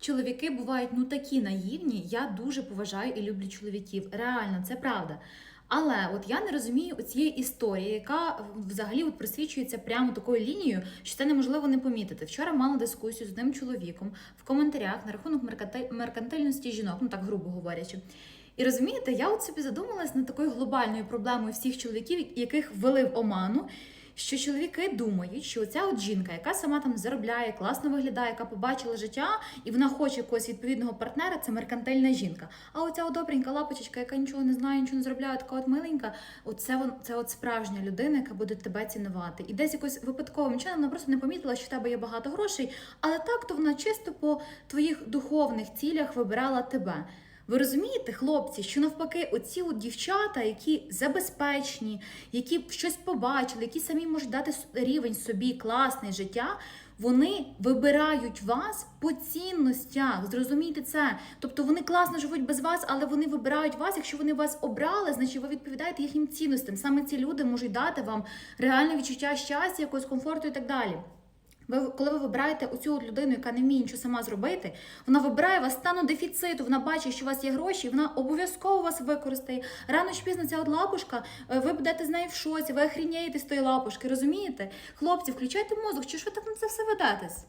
Чоловіки бувають ну такі наївні. Я дуже поважаю і люблю чоловіків. Реально, це правда. Але от я не розумію цієї історії, яка взагалі от присвічується прямо такою лінією, що це неможливо не помітити. Вчора мала дискусію з одним чоловіком в коментарях на рахунок меркантильності жінок, ну так грубо говорячи. І розумієте, я от собі задумалась над такою глобальною проблемою всіх чоловіків, яких ввели в оману. Що чоловіки думають, що ця от жінка, яка сама там заробляє, класно виглядає, яка побачила життя, і вона хоче якогось відповідного партнера, це меркантильна жінка. А оця добренька лапочечка, яка нічого не знає, нічого не заробляє, така от миленька, оце це от справжня людина, яка буде тебе цінувати. І десь якось випадковим чином вона просто не помітила, що в тебе є багато грошей, але так то вона чисто по твоїх духовних цілях вибирала тебе. Ви розумієте, хлопці, що навпаки, оці от дівчата, які забезпечені, які щось побачили, які самі можуть дати рівень собі класне життя, вони вибирають вас по цінностях. Зрозумійте це. Тобто вони класно живуть без вас, але вони вибирають вас. Якщо вони вас обрали, значить ви відповідаєте їхнім цінностям. Саме ці люди можуть дати вам реальне відчуття щастя, якогось комфорту і так далі. Ви коли ви вибираєте оцю от людину, яка не вміє нічого сама зробити, вона вибирає вас стану дефіциту. Вона бачить, що у вас є гроші, вона обов'язково вас використає. Рано чи пізно ця от лапушка, е, ви будете з нею в шоці, ви охрінієте з тої лапушки, розумієте? Хлопці, включайте мозок, чи ж ви так на це все ведетесь?